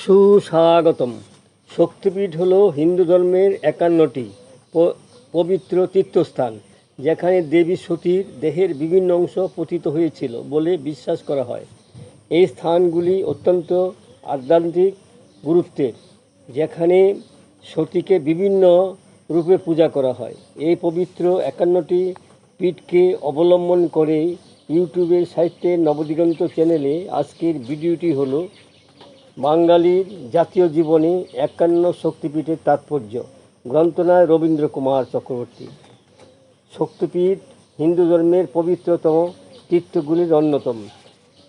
সুস্বাগতম। শক্তিপীঠ হল হিন্দু ধর্মের একান্নটি পবিত্র তীর্থস্থান, যেখানে দেবী সতীর দেহের বিভিন্ন অংশ পতিত হয়েছিল বলে বিশ্বাস করা হয়। এই স্থানগুলি অত্যন্ত আধ্যাত্মিক গুরুত্বের, যেখানে সতীকে বিভিন্ন রূপে পূজা করা হয়। এই পবিত্র একান্নটি পীঠকে অবলম্বন করে ইউটিউবের সাহিত্যের নবদিগন্ত চ্যানেলে আজকের ভিডিওটি হলো বাঙালির জাতীয় জীবনে একান্ন শক্তিপীঠের তাৎপর্য। গ্রন্থনায় রবীন্দ্র কুমার চক্রবর্তী। শক্তিপীঠ হিন্দু ধর্মের পবিত্রতম তীর্থগুলির অন্যতম।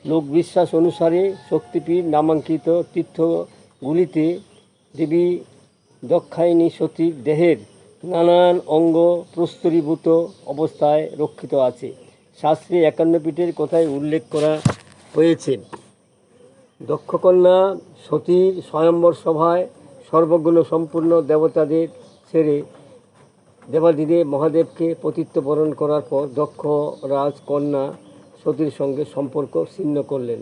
লোক বিশ্বাস অনুসারে শক্তিপীঠ নামাঙ্কিত তীর্থগুলিতে দেবী দক্ষায়ণী সতীর দেহের নানান অঙ্গ প্রস্তরীভূত অবস্থায় রক্ষিত আছে। শাস্ত্রে একান্ন পীঠের কথায় উল্লেখ করা হয়েছে। দক্ষকন্যা সতীর স্বয়ম্বর সভায় সর্বগুণ সম্পূর্ণ দেবতাদের ছেড়ে দেবাদিদেব মহাদেবকে পতিত্ব বরণ করার পর দক্ষ রাজকন্যা সতীর সঙ্গে সম্পর্ক ছিন্ন করলেন।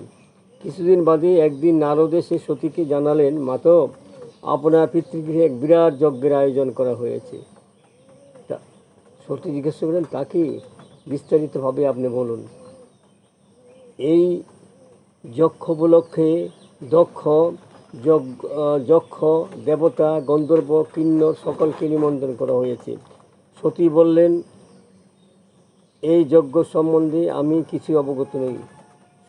কিছুদিন বাদে একদিন নারদ এসে সতীকে জানালেন মাতো আপনার পিতৃগৃহে এক বিরাট যজ্ঞের আয়োজন করা হয়েছে। তা সতী জিজ্ঞেস করলেন তাকে বিস্তারিতভাবে আপনি বলুন। এই যক্ষ উপলক্ষে দক্ষ, যজ্ঞ যক্ষ, দেবতা, গন্ধর্ব কিন্নর সকলকে নিমন্ত্রণ করা হয়েছে। সতী বললেন, এই যজ্ঞ সম্বন্ধে আমি কিছু অবগত নই।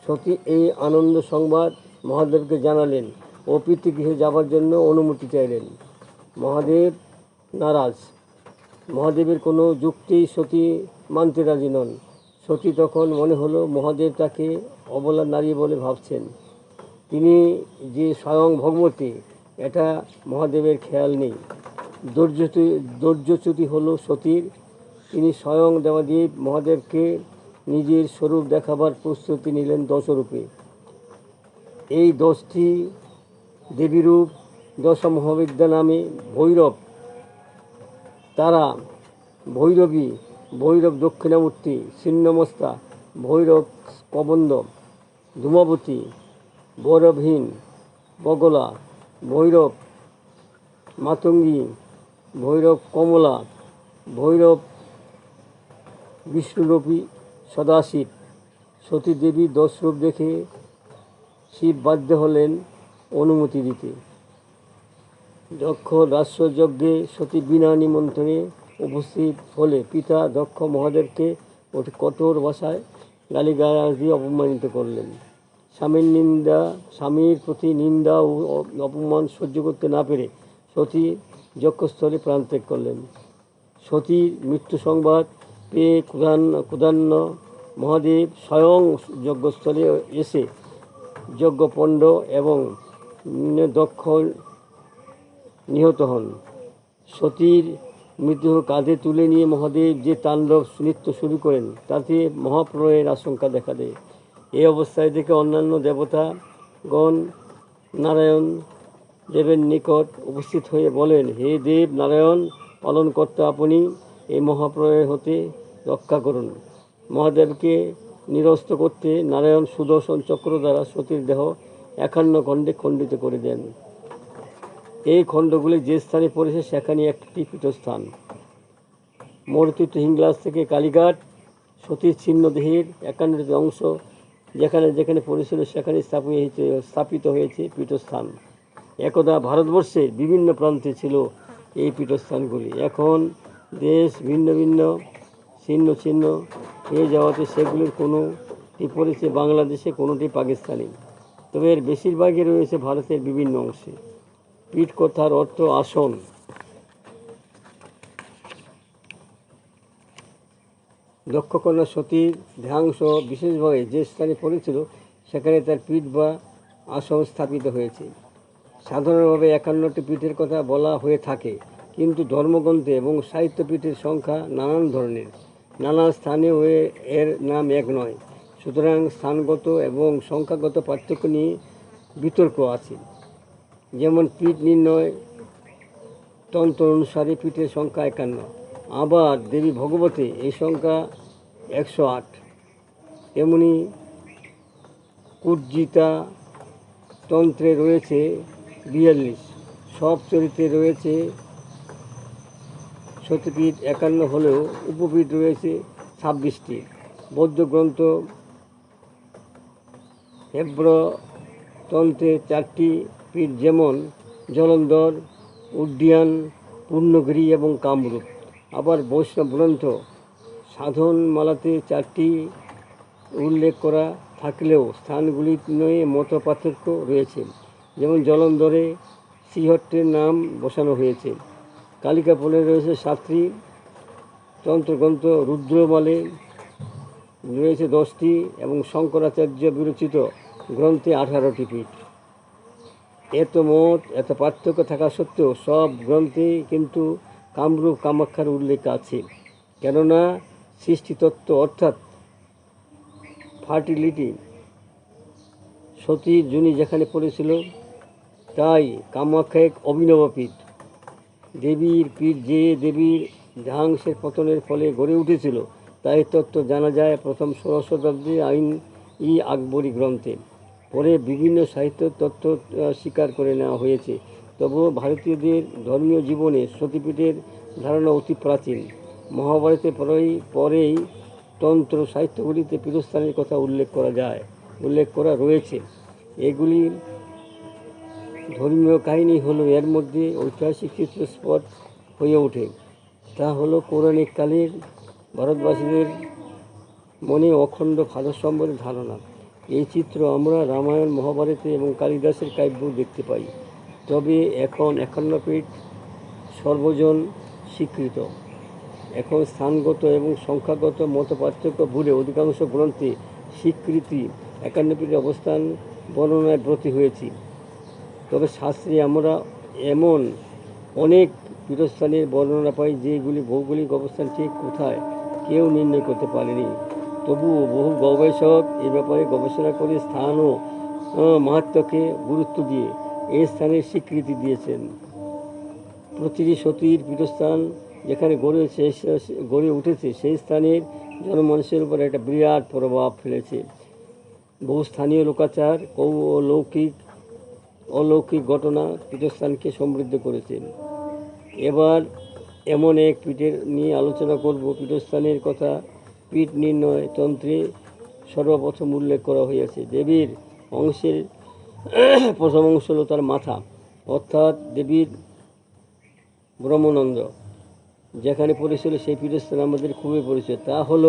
সতী এই আনন্দ সংবাদ মহাদেবকে জানালেন ও পিতৃগৃহে যাবার জন্য অনুমতি চাইলেন। মহাদেব নারাজ। মহাদেবের কোনো যুক্তি সতী মানতে রাজি নন। সতী তখন মনে হলো মহাদেব তাকে অবলা নারী বলে ভাবছেন। তিনি যে স্বয়ং ভগবতী, এটা মহাদেবের খেয়াল নেই। ধৈর্যচ্যুতি ধৈর্যচ্যুতি হলো সতীর। তিনি স্বয়ং দেবাদেব মহাদেবকে নিজের স্বরূপ দেখাবার প্রস্তুতি নিলেন দশরূপে। এই দশটি দেবীরূপ দশ মহাবিদ্যা নামে ভৈরব। তারা ভৈরবী ভৈরব দক্ষিণামূর্তি, ছিন্নমস্তা, ভৈরব কবন্দ ধূমাবতী বৈরবহীন বগলা, ভৈরব মাতঙ্গী, ভৈরব কমলা, ভৈরব বিষ্ণুরূপী সদাশিব। সতী দেবী দশ রূপ দেখে শিব বাধ্য হলেন অনুমতি দিতে। দক্ষ রাষ্ট্রযজ্ঞে সতী বিনা নিমন্ত্রণে উপস্থিত হলে পিতা দক্ষ মহাদেবকে অতি কঠোর ভাষায় গালিগালাজ দিয়ে অপমানিত করলেন। স্বামীর নিন্দা, স্বামীর প্রতি নিন্দা ও অপমান সহ্য করতে না পেরে সতী যজ্ঞস্থলে প্রাণত্যাগ করলেন। সতীর মৃত্যু সংবাদ পেয়ে কুদান্ন কুদান্ন মহাদেব স্বয়ং যজ্ঞস্থলে এসে যজ্ঞপণ্ড এবং দক্ষ নিহত হন। সতীর মৃতদেহ কাঁধে তুলে নিয়ে মহাদেব যে তাণ্ডব নৃত্য শুরু করেন, তাতে মহাপ্রলয়ের আশঙ্কা দেখা দেয়। এই অবস্থায় দেখে অন্যান্য দেবতাগণ নারায়ণ দেবের নিকট উপস্থিত হয়ে বলেন, হে দেব নারায়ণ, পালনকর্তা আপনি এই মহাপ্রলয় হতে রক্ষা করুন। মহাদেবকে নিরস্ত করতে নারায়ণ সুদর্শন চক্র দ্বারা সতীর দেহ একান্ন খণ্ডে খণ্ডিত করে দেন। এই খণ্ডগুলি যে স্থানে পড়েছে সেখানে একটি পীঠস্থান মূর্তিত হিংলাস থেকে কালীঘাট সতীর ছিন্ন দেহের একান্নটি অংশ, যেখানে যেখানে পড়েছিল, সেখানে স্থাপিত হয়েছে স্থাপিত হয়েছে পীঠস্থান। একদা ভারতবর্ষের বিভিন্ন প্রান্তে ছিল এই পীঠস্থানগুলি। এখন দেশ ভিন্ন ভিন্ন, ছিন্ন ছিন্ন হয়ে যাওয়াতে সেগুলির কোনোটি পড়েছে বাংলাদেশে, কোনোটি পাকিস্তানি। তবে এর বেশিরভাগই রয়েছে ভারতের বিভিন্ন অংশে। পীঠ কথার অর্থ আসন। দক্ষকন্যা সতীর ধ্যাংস বিশেষভাবে যে স্থানে পড়েছিল, সেখানে তার পীঠ বা আসন স্থাপিত হয়েছে। সাধারণভাবে একান্নটি পীঠের কথা বলা হয়ে থাকে, কিন্তু ধর্মগ্রন্থে এবং সাহিত্য পীঠের সংখ্যা নানান ধরনের। নানা স্থানে হয়ে এর নাম এক নয়। সুতরাং স্থানগত এবং সংখ্যাগত পার্থক্য নিয়ে বিতর্ক আছে। যেমন পীঠ নির্ণয়, তন্ত্র অনুসারে পীঠের সংখ্যা একান্ন। আবার দেবী ভগবতী এই সংখ্যা একশো আট। তেমনি কুজ্জিতা তন্ত্রে রয়েছে বিয়াল্লিশ। সব চরিত্রে রয়েছে সতীপীঠ একান্ন হলেও উপপীঠ রয়েছে ছাব্বিশটি। বৌদ্ধ গ্রন্থ হেব্রতন্ত্রে চারটি পীঠ যেমন জলন্ধর, উড্ডিয়ান, পূর্ণগিরি এবং কামরূপ। আবার বৈষ্ণব গ্রন্থ সাধনমালাতে চারটি উল্লেখ করা থাকলেও স্থানগুলি নিয়ে মত পার্থক্য রয়েছে। যেমন জলন্ধরে শ্রীহট্টের নাম বসানো হয়েছে। কালিকাপুরে রয়েছে সাতটি তন্ত্রগ্রন্থ, রুদ্রমালে রয়েছে দশটি এবং শঙ্করাচার্য বিরচিত গ্রন্থে আঠারোটি পীঠ। এত মত, এত পার্থক্য থাকা সত্ত্বেও সব গ্রন্থে কিন্তু কামরূপ কামাখ্যার উল্লেখ আছে। কেননা সৃষ্টিতত্ত্ব অর্থাৎ ফার্টিলিটি সতীর জুনি যেখানে পড়েছিল, তাই কামাখ্যা এক অভিনব পীঠ। দেবীর পীঠ যে দেবীর জাহাংসের পতনের ফলে গড়ে উঠেছিল, তাই তত্ত্ব জানা যায় প্রথম ষোড়শ শতাব্দী আইন ই আকবরী গ্রন্থে। পরে বিভিন্ন সাহিত্য তত্ত্ব স্বীকার করে নেওয়া হয়েছে। তবুও ভারতীয়দের ধর্মীয় জীবনে সতীপীঠের ধারণা অতি প্রাচীন। মহাভারতে পরেই পরেই তন্ত্র সাহিত্যগুলিতে পীঠস্থানের কথা উল্লেখ করা যায়, উল্লেখ করা রয়েছে। এগুলি ধর্মীয় কাহিনী হলো এর মধ্যে ঐতিহাসিক চিত্রস্পট হয়ে ওঠে। তা হলো পৌরাণিক কালের ভারতবাসীদের মনে অখণ্ড ভারত সম্বন্ধে ধারণা। এই চিত্র আমরা রামায়ণ, মহাভারতে এবং কালিদাসের কাব্য দেখতে পাই। তবে এখন একান্ন পীঠ সর্বজন স্বীকৃত। এখন স্থানগত এবং সংখ্যাগত মত পার্থক্য ভুলে অধিকাংশ গ্রন্থে স্বীকৃতি একান্ন পীঠের অবস্থান বর্ণনায় ব্রতী হয়েছি। তবে শাস্ত্রে আমরা এমন অনেক পীঠস্থানের বর্ণনা পাই যেগুলি ভৌগোলিক অবস্থান ঠিক কোথায়, কেউ নির্ণয় করতে পারেনি। তবুও বহু গবেষক এ ব্যাপারে গবেষণা করে স্থান ও আহ, মাহাত্ম্যকে গুরুত্ব দিয়ে এই স্থানের স্বীকৃতি দিয়েছেন। প্রতিটি সতীর পীঠস্থান যেখানে গড়ে গড়ে উঠেছে সেই স্থানের জনমানুষের উপর একটা বিরাট প্রভাব ফেলেছে। বহু স্থানীয় লোকাচার কৌলৌকিক অলৌকিক ঘটনা পীঠস্থানকে সমৃদ্ধ করেছে। এবার এমন এক পীঠের নিয়ে আলোচনা করব। পীঠস্থানের কথা পীঠ নির্ণয় তন্ত্রে সর্বপ্রথম উল্লেখ করা হয়েছে দেবীর অংশের প্রথম অংশ হলো তার মাথা, অর্থাৎ দেবীর ব্রহ্মানন্দ, যেখানে পড়েছিল সেই পীঠস্থান আমাদের খুবই পরিচয় তা হল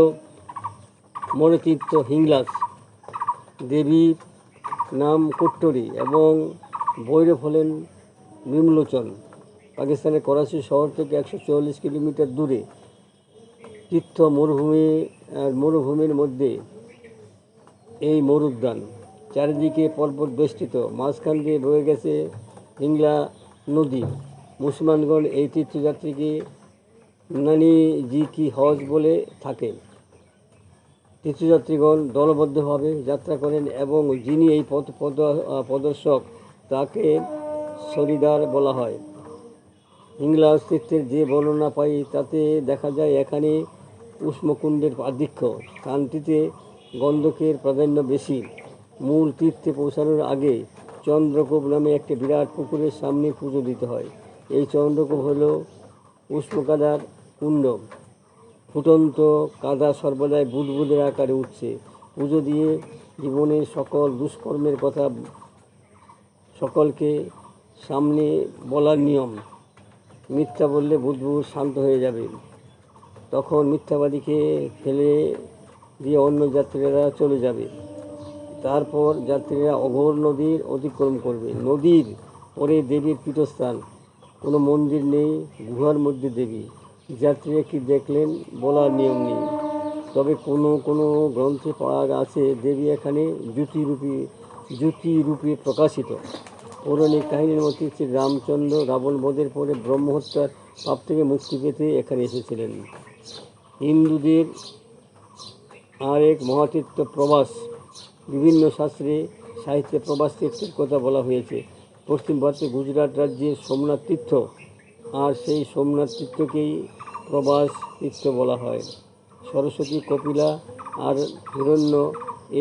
মনোতীর্থ হিংলাস, দেবীর নাম কুট্টরি এবং ভৈরব হলেন বিমলোচন পাকিস্তানের করাচি শহর থেকে একশো চল্লিশ কিলোমিটার দূরে তীর্থ মরুভূমি মরুভূমির মধ্যে এই মরুদ্যান। চারিদিকে পর্বত বেষ্টিত। মাঝখান দিয়ে বয়ে গেছে হিংলা নদী। মুসলমানগণ এই তীর্থযাত্রীকে নানি জি কি হজ বলে থাকেন। তীর্থযাত্রীগণ দলবদ্ধভাবে যাত্রা করেন এবং যিনি এই পদ প্রদর্শক তাকে সরিদার বলা হয়। ইংলাস অস্তিত্বের যে বর্ণনা পাই তাতে দেখা যায় এখানে উষ্মকুণ্ডের আধিক্য। স্থানটিতে গন্ধকের প্রাধান্য বেশি। মূল তীর্থে পৌঁছানোর আগে চন্দ্রকূপ নামে একটি বিরাট পুকুরের সামনে পুজো দিতে হয়। এই চন্দ্রকূপ হল উষ্মকাদার কুণ্ড। ফুটন্ত কাদা সর্বদাই বুদবুদের আকারে উঠছে। পুজো দিয়ে জীবনের সকল দুষ্কর্মের কথা সকলকে সামনে বলার নিয়ম। মিথ্যা বললে বুদবুদ শান্ত হয়ে যাবে। তখন মিথ্যাবাদীকে ফেলে দিয়ে অন্য যাত্রীরা চলে যাবে। তারপর যাত্রীরা অঘোর নদীর অতিক্রম করবে। নদীর পরে দেবীর পীঠস্থান। কোনো মন্দির নেই, গুহার মধ্যে দেবী। যাত্রীরা কি দেখলেন বলার নিয়ম নেই। তবে কোনো কোনো গ্রন্থে পাওয়া আছে, দেবী এখানে জ্যোতিরূপী, জ্যোতিরূপে প্রকাশিত। পৌরাণিক কাহিনীর মধ্যে শ্রী রামচন্দ্র রাবণ বধের পরে ব্রহ্মহত্যার পাপ থেকে মুক্তি পেতে এখানে এসেছিলেন। হিন্দুদের আর এক মহাতীর্থ প্রবাস, বিভিন্ন শাস্ত্রে সাহিত্যে প্রবাস তীর্থের কথা বলা হয়েছে। পশ্চিম ভারতে গুজরাট রাজ্যের সোমনাথ তীর্থ, আর সেই সোমনাথ তীর্থকেই প্রবাস তীর্থ বলা হয়। সরস্বতী, কপিলা আর হিরণ্য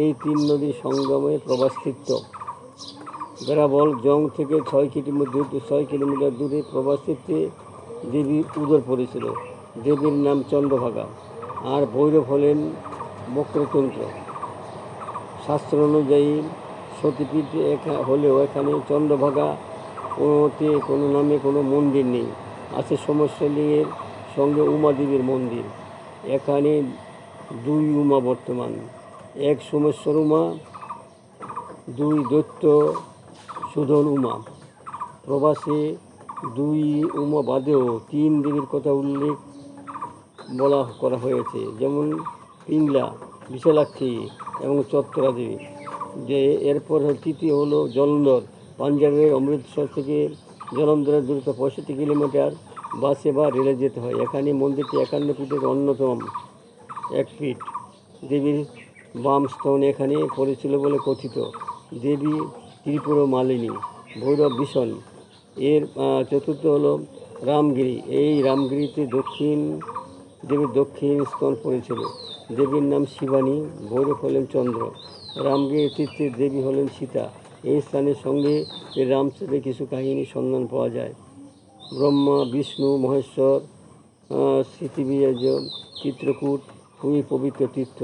এই তিন নদীর সঙ্গমে প্রবাস তীর্থ। বেড়াবল, জং থেকে ছয় কিলোমিটার ছয় কিলোমিটার দূরে প্রবাসীতে দেবীর উদর পড়েছিল। দেবীর নাম চন্দ্রভাগা আর ভৈরব হলেন বক্রতন্ত্র শাস্ত্র অনুযায়ী সতীপীঠ হলেও এখানে চন্দ্রভাগা কোনোতে, কোনো নামে কোনো মন্দির নেই। আছে সমস্যালিঙ্গের সঙ্গে উমা দেবীর মন্দির। এখানে দুই উমা বর্তমান। এক সোমেশ্বর উমা, দুই দৈত্য সুধন উমা। প্রবাসে দুই উমা বাদেও তিন দেবীর কথা উল্লেখ বলা করা হয়েছে। যেমন পিংলা, বিশালাক্ষী এবং চত্বরা দেবী যে এরপর তৃতীয় হলো জলন্ধর। পাঞ্জাবের অমৃতসর থেকে জলন্ধরের দূরত্ব পঁয়ষট্টি কিলোমিটার। বাসে বা রেলে যেতে হয়। এখানে মন্দিরটি একান্ন ফিটের অন্যতম। এক ফিট। দেবীর বাম স্তন এখানে পড়েছিল বলে কথিত। দেবী ত্রিপুর মালিনী, ভৈরব ভীষণ। এর চতুর্থ হলো রামগিরি। এই রামগিরিতে দক্ষিণ দেবীর দক্ষিণ স্তন পড়েছিল দেবীর নাম শিবানী ভৈরব হলেন চন্দ্র। রামগিরির তৃতীয় দেবী হলেন সীতা। এই স্থানের সঙ্গে রামচন্দ্রের কিছু কাহিনী সন্ধান পাওয়া যায়। ব্রহ্মা বিষ্ণু মহেশ্বর আহ, স্মৃতিবীর্য চিত্রকূট খুবই পবিত্র তীর্থ।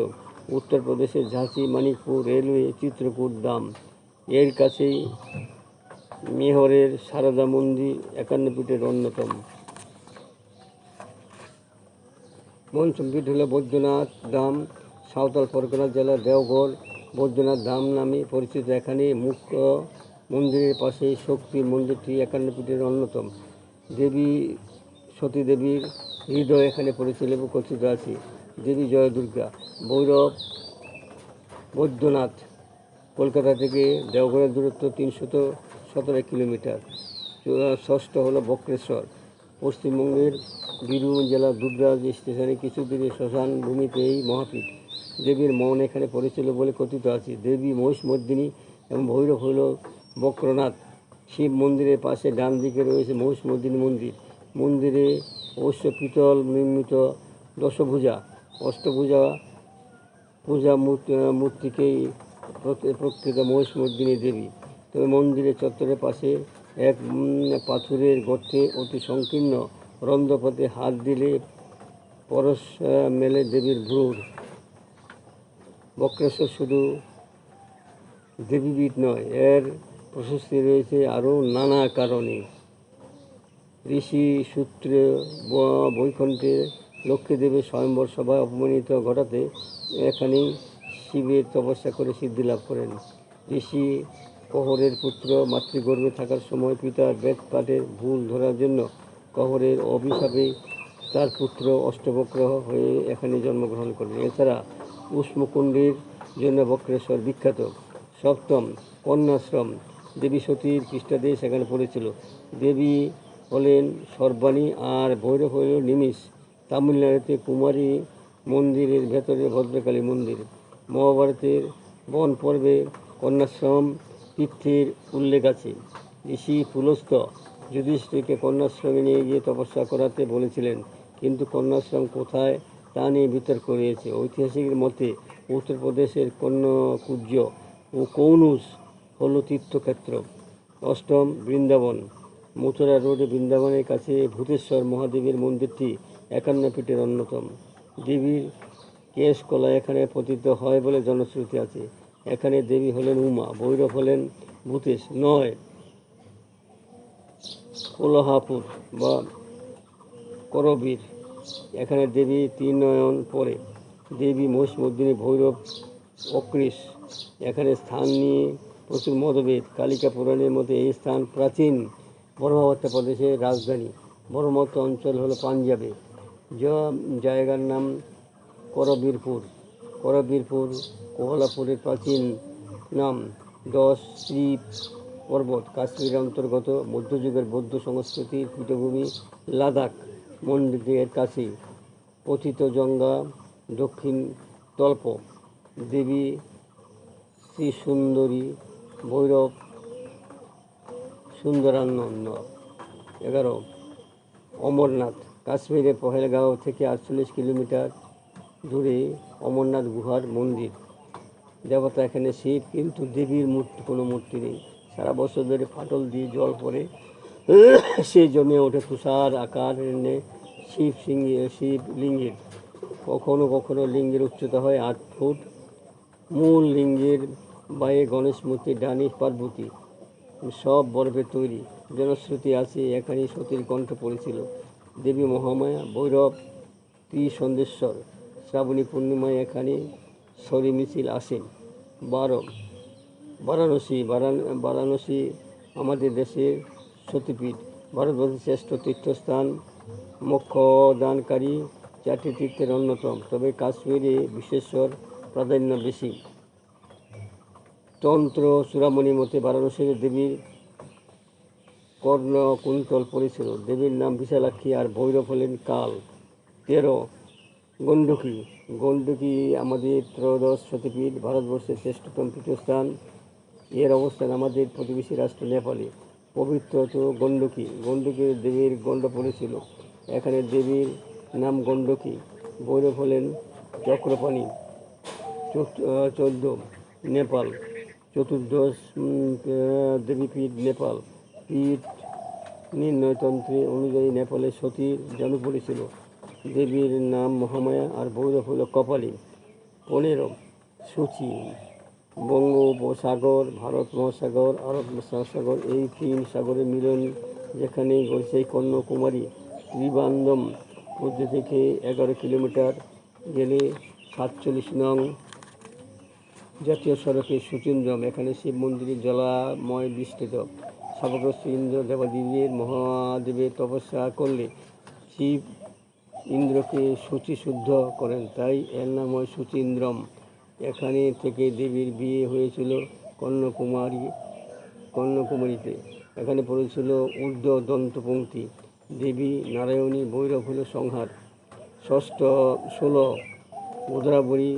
উত্তরপ্রদেশের ঝাঁসি মানিকপুর রেলওয়ে চিত্রকূট দাম। এর কাছেই মেহরের সারদা মন্দির একান্ন পীঠের অন্যতম। পীঠ হল বৈদ্যনাথ ধাম, সাঁওতাল পরগনা জেলার দেওঘর। বৈদ্যনাথ ধাম নামে পরিচিত এখানে মুখ্য মন্দিরের পাশে শক্তি মন্দিরটি একান্ন পীঠের অন্যতম। দেবী, সতী দেবীর হৃদয় এখানে পড়েছিল এবং কথিত আছে। দেবী জয় দুর্গা, ভৈরব, বৈদ্যনাথ, কলকাতা থেকে দেওঘরের দূরত্ব তিনশত সতেরো কিলোমিটার। ষষ্ঠ হলো বক্রেশ্বর। পশ্চিমবঙ্গের বীরভূম জেলার দুবরাজ স্টেশনে কিছু দূরে শ্মশান ভূমিতে এই মহাপীঠ। দেবীর মন এখানে পড়েছিল বলে কথিত আছে। দেবী মহিষমর্দিনী এবং ভৈরব হল বক্রনাথ। শিব মন্দিরের পাশে ডান দিকে রয়েছে মহিষমর্দিনী মন্দির। মন্দিরে অবশ্য পিতল নির্মিত দশভূজা। অষ্টভূজা, পূজা মূর্তি- মূর্তিকেই প্রকৃত মহিষমর্দিনী দেবী। তবে মন্দিরের চত্বরের পাশে এক পাথরের গর্তে অতি সংকীর্ণ। রন্ধ্রপথে হাত দিলে পরশ মেলে দেবীর ভ্রুর। বক্রেশ্বর শুধু দেবীবিদ নয়, এর প্রশস্তি রয়েছে আরও নানা কারণে। ঋষি সূত্রে বৈকুণ্ঠে লক্ষ্মীদেবের স্বয়ম্বর সভায় অপমানিত ঘটাতে এখানে শিবের তপস্যা করে সিদ্ধি লাভ করেন। ঋষি কহরের পুত্র মাতৃগর্ভে থাকার সময় পিতার বেদ পাঠের ভুল ধরার জন্য কহরের অভিশাপে তার পুত্র অষ্টবক্র হয়ে এখানে জন্মগ্রহণ করেন এছাড়া উষ্মকুণ্ডের জন্য বক্রেশ্বর বিখ্যাত। সপ্তম কন্যাশ্রম দেবী সতীর পৃষ্ঠাদেশ সেখানে পড়েছিল। দেবী হলেন সর্বাণী আর ভৈরব হল নিমিষ। তামিলনাড়ুতে কুমারী মন্দিরের ভেতরে ভদ্রকালী মন্দির। মহাভারতের বন পর্বে কন্যাশ্রম তীর্থের উল্লেখ আছে। ঋষি পুলস্ত যুধিষ্ঠিরকে কন্যাশ্রমে নিয়ে গিয়ে তপস্যা করাতে বলেছিলেন, কিন্তু কন্যাশ্রম কোথায় তা নিয়ে বিতর্ক রয়েছে। ঐতিহাসিকের মতে উত্তরপ্রদেশের কন্যাকুব্জ ও কৌনুস হল তীর্থক্ষেত্র। অষ্টম বৃন্দাবন। মথুরা রোডে বৃন্দাবনের কাছে ভূতেশ্বর মহাদেবের মন্দিরটি একান্ন ফিটের অন্যতম। দেবীর কেশকলা এখানে পতিত হয় বলে জনশ্রুতি আছে। এখানে দেবী হলেন উমা, ভৈরব হলেন ভূতেশ। নয়, কোলাহাপুর বা করবীর, এখানে দেবী তিন নয়ন পরে। দেবী মহিষমর্দিনী ভৈরব অকৃষ এখানে স্থান নিয়ে প্রচুর মতভেদ। কালিকা পুরাণের মধ্যে এই স্থান প্রাচীন ব্রহ্মবত্ত প্রদেশের রাজধানী। ব্রহ্মত্ত অঞ্চল হলো পাঞ্জাবে। যা জায়গার নাম করবীরপুর। করবীরপুর কোহলাপুরের প্রাচীন নাম দশ শ্রী পর্বত। কাশ্মীরের অন্তর্গত মধ্যযুগের বৌদ্ধ সংস্কৃতির পীঠভূমি লাদাখ মন্দিরের কাছে পতিত জঙ্গা দক্ষিণ তল্প। দেবী শ্রী সুন্দরী ভৈরব সুন্দরানন্দ। এগারো, অমরনাথ। কাশ্মীরের পহেলগাঁও থেকে আটচল্লিশ কিলোমিটার দূরে অমরনাথ গুহার মন্দির। দেবতা এখানে শিব, কিন্তু দেবীর মূর্তি, কোনো মূর্তি নেই। সারা বছর ধরে ফাটল দিয়ে জল পড়ে। সে জমে ওঠে তুষার আকার এনে শিব সিংহে, শিব লিঙ্গের। কখনো কখনো লিঙ্গের উচ্চতা হয় আট ফুট। মূল লিঙ্গের বায়ে গণেশ মূর্তি ডানি পার্বতী। সব বরফে তৈরি। জনশ্রুতি আছে এখানে সতীর কণ্ঠ পড়েছিল। দেবী মহামায়া, ভৈরব, ত্রিসন্দেশ্বর। শ্রাবণী পূর্ণিমায় এখানে সরি মিছিল আসেন বারো, বারাণসী, বারাণ- বারাণসী আমাদের দেশের সতীপীঠ, ভারতবর্ষের শ্রেষ্ঠ তীর্থস্থান, মোক্ষদানকারী চারটি তীর্থের অন্যতম, তবে কাশ্মীরে বিশেষর প্রাধান্য বেশি। তন্ত্র চূড়ামণি মতে বারাণসীর দেবীর কর্ণ কুন্তল পড়েছিল দেবীর নাম বিশালাক্ষী আর ভৈরব হলেন কাল। তেরো গণ্ডকী। গণ্ডকী আমাদের ত্রয়োদশ সতীপীঠ ভারতবর্ষের শ্রেষ্ঠতম তীর্থস্থান এর অবস্থান আমাদের প্রতিবেশী রাষ্ট্র নেপালে। পবিত্র তো গণ্ডকী। গণ্ডকীর দেবীর গণ্ড পড়েছিল এখানে দেবীর নাম গণ্ডকী। ভৈরব হলেন চক্রপাণী চৌদ্দ- নেপাল। চতুর্দশ দেবীপীঠ, নেপাল। পীঠ নির্ণয়তন্ত্রে অনুযায়ী নেপালে সতীর জন্ম পড়েছিল দেবীর নাম মহামায়া আর ভৈরব হল কপালী পনেরো সূচি। বঙ্গোপসাগর, ভারত মহাসাগর, আরব মহাসাগর এই তিন সাগরের মিলন যেখানে সেই কন্যাকুমারী ত্রিবান্দম মধ্যে থেকে এগারো কিলোমিটার গেলে সাতচল্লিশ নং জাতীয় সড়কে সুচিন্দ্রম, এখানে শিব মন্দিরে জলাময় বিস্তৃত। সর্বগ্রস্ত ইন্দ্র দেবাদিদের মহাদেবের তপস্যা করলে শিব ইন্দ্রকে সূচি শুদ্ধ করেন, তাই এর নাম হয় সুচিন্দ্রম এখানে থেকে দেবীর বিয়ে হয়েছিল কন্যাকুমারী, কন্যাকুমারীতে। এখানে পড়েছিল ঊর্ধ্ব দন্তপঙ্ক্তি দেবী নারায়ণী ভৈরব হল সংহার। ষষ্ঠ, ষোলো গোদরাবরী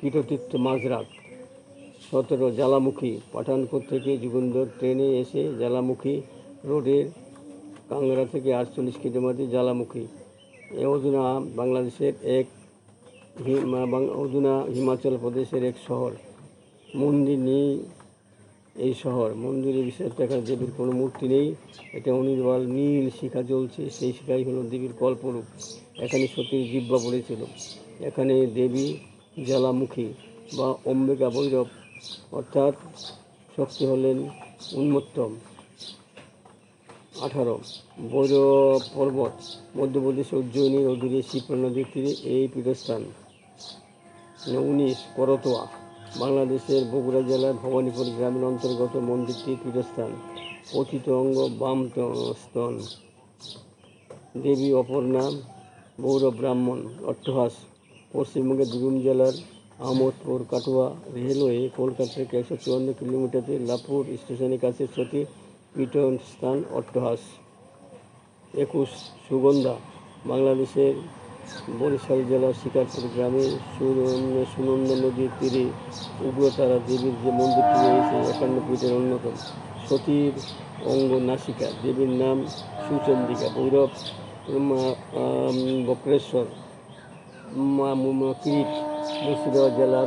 কীটতীর্থ মাঝরাত। সতেরো, জ্বালামুখী। পাঠানকোট থেকে যুগন্ধর ট্রেনে এসে জ্বালামুখী রোডের কাংড়া থেকে আটচল্লিশ কিলোমিটার জ্বালামুখী। এ অধুনা বাংলাদেশের এক অধুনা হিমাচল প্রদেশের এক শহর। মন্দির নেই এই শহর। মন্দিরে বিশেষ দেখা দেবীর কোনো মূর্তি নেই। এটা অনির্বাল নীল শিখা জ্বলছে। সেই শিখাই হলো দেবীর কল্পরূপ। এখানে সতীর জিব্বা পড়েছিল। এখানে দেবী জ্বালামুখী বা অম্বিকা ভৈরব অর্থাৎ শক্তি হলেন উন্মত্তম। আঠারো। ভৈরব পর্বত মধ্যপ্রদেশ উজ্জয়িনীর অধীনে শিপ্রা নদীর তীরে এই পীঠস্থান। উনিশ, করতোয়া, বাংলাদেশের বগুড়া জেলার ভবানীপুর গ্রামের অন্তর্গত মন্দিরটি পীঠস্থান। পতিত অঙ্গ বাম স্তন দেবী অপর্ণা গৌর ব্রাহ্মণ, অট্টহাস, পশ্চিমবঙ্গের বীরভূম জেলার আহমদপুর কাটোয়া রেলওয়ে কলকাতা থেকে একশো চুয়ান্ন কিলোমিটারে লাপুর স্টেশনের কাছে সতী পীঠন স্থান অট্টহাস। একুশ সুগন্ধা, বাংলাদেশের বরিশাল জেলার শিকারপুর গ্রামে সুন- সুনন্দা নদীর তীরে উগ্রতারা দেবীর যে মন্দিরটি রয়েছে, একান্ন পীঠের অন্যতম। সতীর অঙ্গ নাসিকা দেবীর নাম সুচন্দিকা ভৈরব বক্রেশ্বর কিরিট, মুর্শিদাবাদ জেলার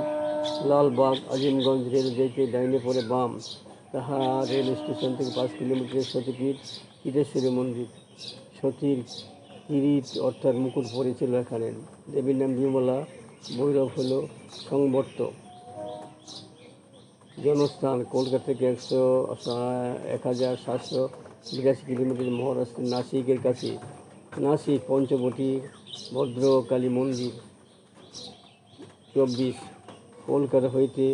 লালবাগ, আজিমগঞ্জ রেল গেটে ডাইনে পরে বাম। তাহা রেল স্টেশন থেকে পাঁচ কিলোমিটার সতীপীঠ কীটেশ্বরী মন্দির সতীর কিরিট অর্থাৎ মুকুট পড়েছিল এখানে দেবীর নাম বিমলা ভৈরব হল সংবর্ত। জনস্থান কলকাতা থেকে একশো এক হাজার সাতশো বিরাশি কিলোমিটার মহারাষ্ট্রের নাসিকের কাছে। নাসিক পঞ্চবটী, ভদ্রকালী মন্দির। চব্বিশ, কলকাতা হইতে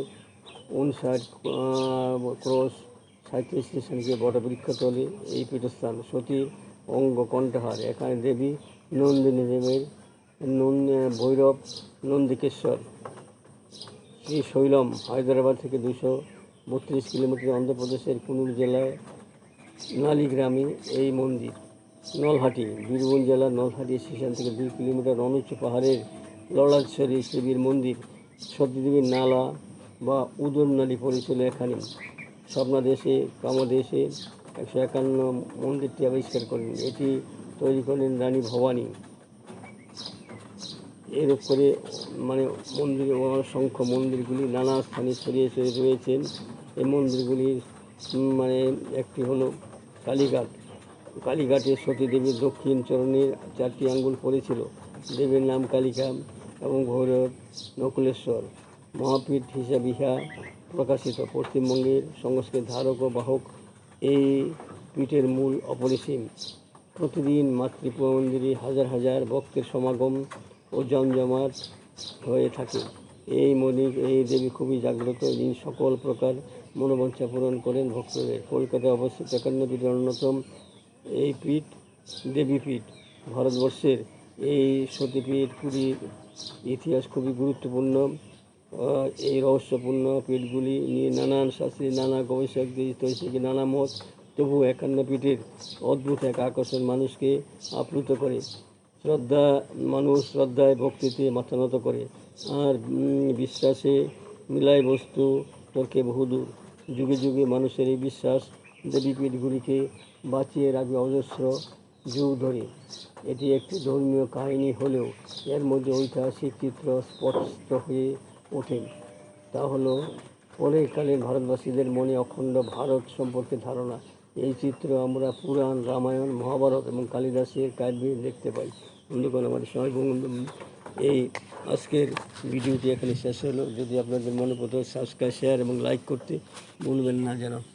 উনষাট ক্রস সাঁত্রিশ স্টেশনকে বটবৃক্ষতলে এই পীঠস্থান। সতীর অঙ্গ কণ্ঠহার, এখানে দেবী নন্দিনী দেবের নন্দ ভৈরব নন্দিকেশ্বর। শ্রী শৈলম, হায়দ্রাবাদ থেকে দুশো বত্রিশ কিলোমিটার অন্ধ্রপ্রদেশের কুনুর জেলায় নালিগ্রামে এই মন্দির। নলহাটি, বীরভূম জেলার নলহাটি স্টেশন থেকে দুই কিলোমিটার অনুচ্চ পাহাড়ের লড়াশ্বরী শিবের মন্দির। সতীদেবীর নালা বা উদর নালী পড়েছিল এখানে। স্বপ্নাদেশে কামদেশে একশো একান্ন মন্দিরটি আবিষ্কার করেন। এটি তৈরি করেন রানী ভবানী। এরূপ করে মানে মন্দির অসংখ্য মন্দিরগুলি নানা স্থানে ছড়িয়ে ছড়িয়ে রয়েছেন। এই মন্দিরগুলির মানে একটি হলো কালীঘাট। কালীঘাটে সতী দেবীর দক্ষিণ চরণের চারটি আঙ্গুল পড়েছিল। দেবীর নাম কালিকা এবং ভৈরব নকুলেশ্বর। মহাপীঠ হিসাবে ইহা প্রকাশিত পশ্চিমবঙ্গের সংস্কৃত ধারক ও বাহক। এই পীঠের মূল অপরিসীম। প্রতিদিন মাতৃপুর মন্দিরে হাজার হাজার ভক্তের সমাগম ও জমজমাট হয়ে থাকে। এই মন্দির, এই দেবী খুবই জাগ্রত। যিনি সকল প্রকার মনোবাঞ্ছা পূরণ করেন ভক্তদের। কলকাতায় অবস্থিত একান্ন পীঠের অন্যতম এই পীঠ দেবীপীঠ ভারতবর্ষের এই সতীপীঠ পুরীর ইতিহাস খুবই গুরুত্বপূর্ণ। এই রহস্যপূর্ণ পীঠগুলি নিয়ে নানান শাস্ত্রী নানা গবেষকদের ঐতিহাসিক নানা মত তবু একান্ন পীঠের অদ্ভুত এক আকর্ষণ মানুষকে আপ্লুত করে। শ্রদ্ধা, মানুষ শ্রদ্ধায় ভক্তিতে মাথা নত করে। আর বিশ্বাসে মিলায় বস্তু তর্কে বহুদূর। যুগে যুগে মানুষের এই বিশ্বাস দেবীপীঠগুলিকে বাঁচিয়ে রাখবে অজস্র যুগ ধরে। এটি একটি ধর্মীয় কাহিনী হলেও এর মধ্যে ঐতিহাসিক চিত্র স্পষ্ট হয়ে ওঠে। তা হলো, অনেককালে ভারতবাসীদের মনে অখণ্ড ভারত সম্পর্কে ধারণা। এই চিত্র আমরা পুরাণ, রামায়ণ, মহাভারত এবং কালিদাসের কাব্যে দেখতে পাই। বন্ধুগণ আমাদের সময় এই আজকের ভিডিওটি এখানে শেষ হলো। যদি আপনাদের মনে পড়তো সাবস্ক্রাইব, শেয়ার এবং লাইক করতে ভুলবেন না যেন।